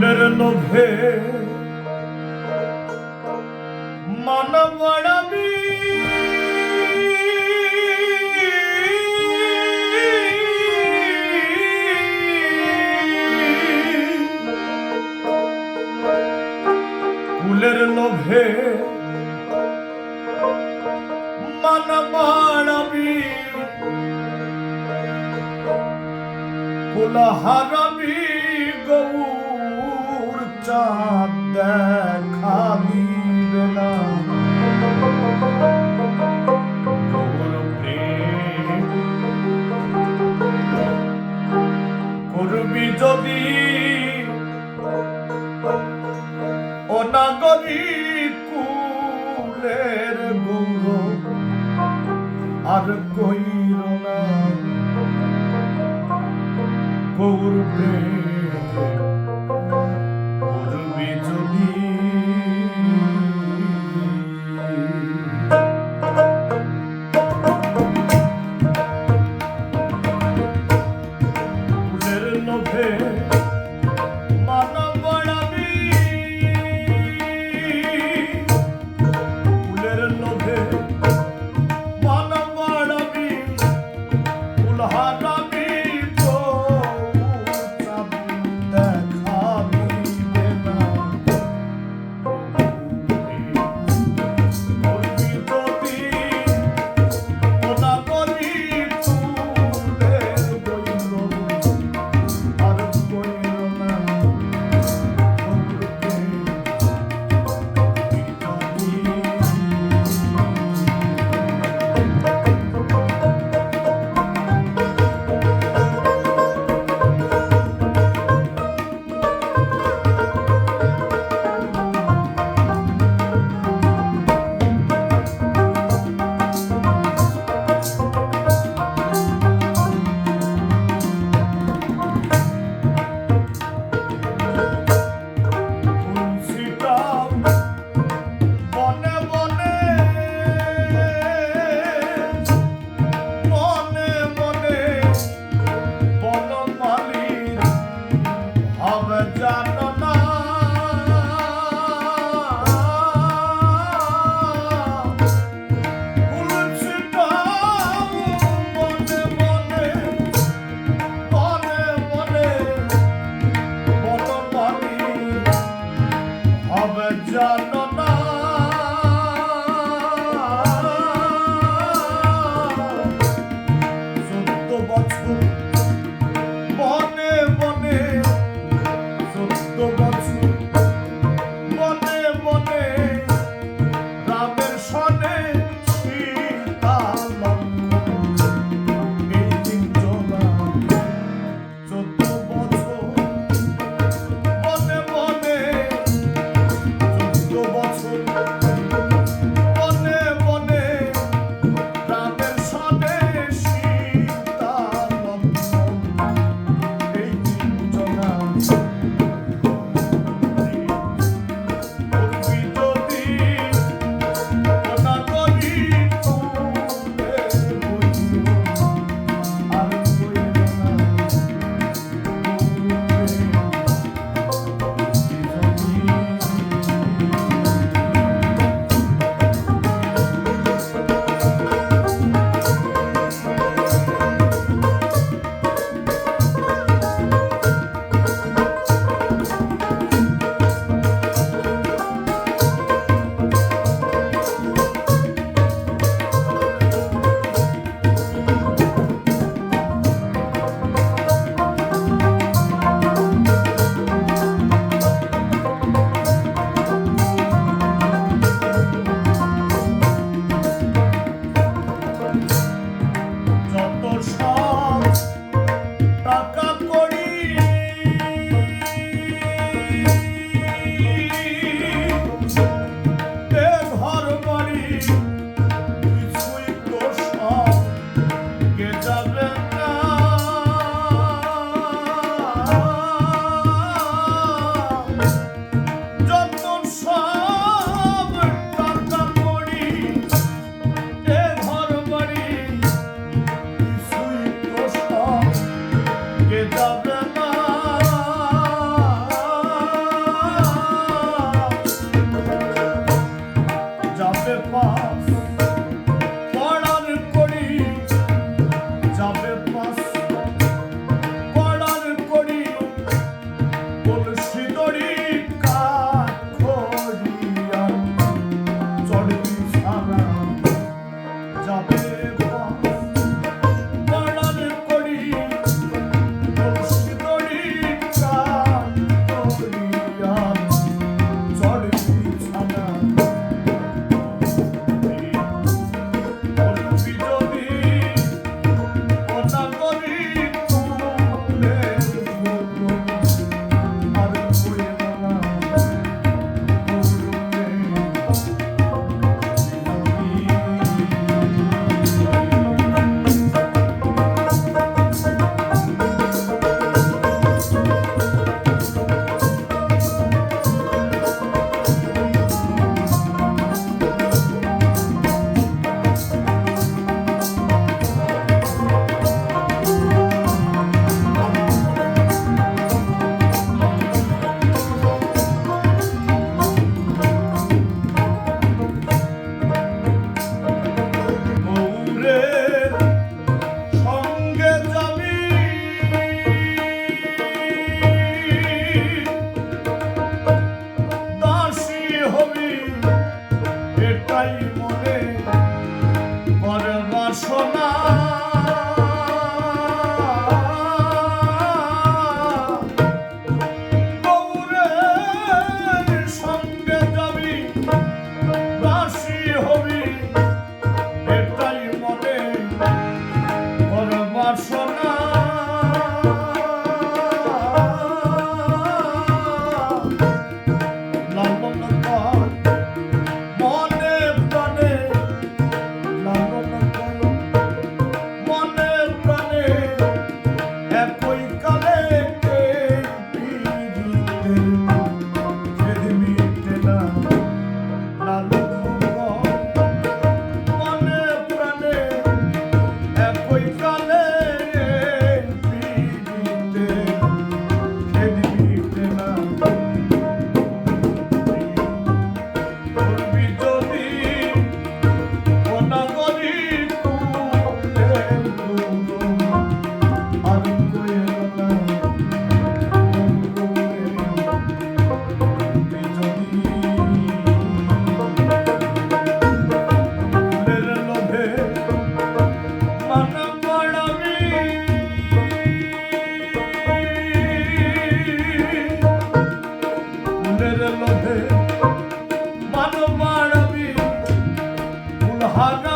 ফুলের লোভে। মানবড়াবি ফুলের লোভে। মানবড়াবি কোলাহারা চাঁদ দেখা দিবে করবি যদি ও কুলের গৌরব আর কইর না। গৌর প্রেম। of a top. না গুণের লোভে মানব মানবী উলহাগা